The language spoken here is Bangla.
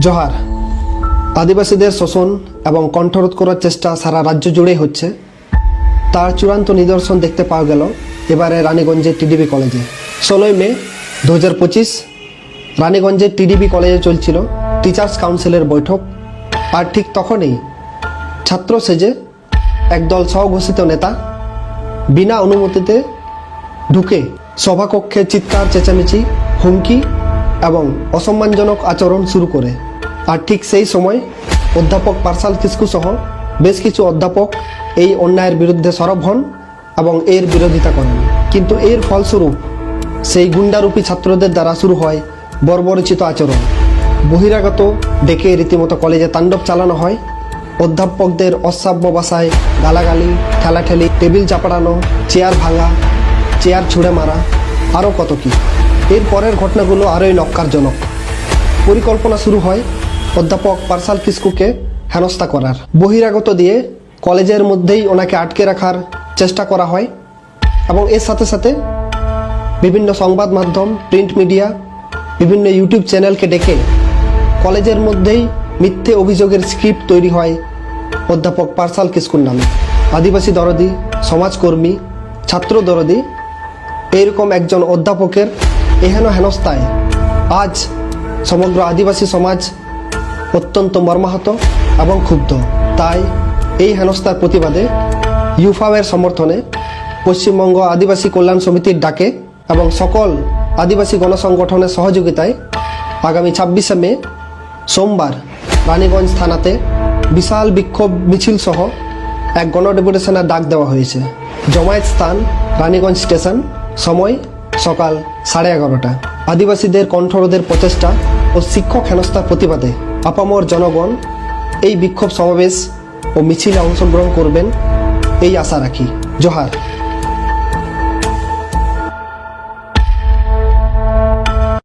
জোহার। আদিবাসীদের শোষণ এবং কণ্ঠরোধ করার চেষ্টা সারা রাজ্য জুড়েই হচ্ছে। তার চূড়ান্ত নিদর্শন দেখতে পাওয়া গেল এবারে রানীগঞ্জের টিডিবি কলেজে। ষোলোই মে দু হাজার পঁচিশ রানীগঞ্জের টিডিবি কলেজে চলছিল টিচার্স কাউন্সিলের বৈঠক। আর ঠিক তখনই ছাত্র সেজে একদল স্বঘোষিত নেতা বিনা অনুমতিতে ঢুকে সভাকক্ষে চিৎকার, চেঁচামেচি, হুমকি এবং অসম্মানজনক আচরণ শুরু করে। আর ঠিক সেই সময় অধ্যাপক পার্সাল কিস্কু সহ বেশ কিছু অধ্যাপক এই অন্যায়ের বিরুদ্ধে সরব হন এবং এর বিরোধিতা করেন। কিন্তু এর ফলস্বরূপ সেই গুন্ডারূপী ছাত্রদের দ্বারা শুরু হয় বর্বরচিত আচরণ। বহিরাগত ডেকে রীতিমতো কলেজে তাণ্ডব চালানো হয়। অধ্যাপকদের অশ্রাব্য ভাষায় গালাগালি, ঠেলাঠেলি, টেবিল চাপড়ানো, চেয়ার ভাঙা, চেয়ার ছুঁড়ে মারা, আরও কত কি। এর পরের ঘটনাগুলো আরোই নক্কারজনক। পরিকল্পনা শুরু হয় অধ্যাপক পার্সাল কিস্কুকে হেনস্থা করার। বহিরাগত দিয়ে কলেজের মধ্যেই ওনাকে আটকে রাখার চেষ্টা করা হয় এবং এর সাথে সাথে বিভিন্ন সংবাদ মাধ্যম, প্রিন্ট মিডিয়া, বিভিন্ন ইউটিউব চ্যানেলকে ডেকে কলেজের মধ্যেই মিথ্যে অভিযোগের স্ক্রিপ্ট তৈরি হয় অধ্যাপক পার্সাল কিস্কুর নামে। আদিবাসী দরদি, সমাজকর্মী, ছাত্র দরদি এইরকম একজন অধ্যাপকের এহেন হেনস্থায় আজ সমগ্র আদিবাসী সমাজ অত্যন্ত মর্মাহত এবং ক্ষুব্ধ। তাই এই হেনস্থার প্রতিবাদে ইউফাওয়ের সমর্থনে পশ্চিমবঙ্গ আদিবাসী কল্যাণ সমিতির ডাকে এবং সকল আদিবাসী গণসংগঠনের সহযোগিতায় আগামী ছাব্বিশে মে সোমবার রানীগঞ্জ থানাতে বিশাল বিক্ষোভ মিছিল সহ এক গণডেপুটেশনের ডাক দেওয়া হয়েছে। জমায়েত স্থান রানীগঞ্জ স্টেশন। সময় সকাল সাড়ে এগারোটা। আদিবাসীদের কণ্ঠরোধের প্রচেষ্টা ও শিক্ষক হেনস্থার প্রতিবাদে আপামর জনগণ এই বিক্ষোভ সমাবেশ ও মিছিলে অংশগ্রহণ করবেন এই আশা রাখি। জোহার।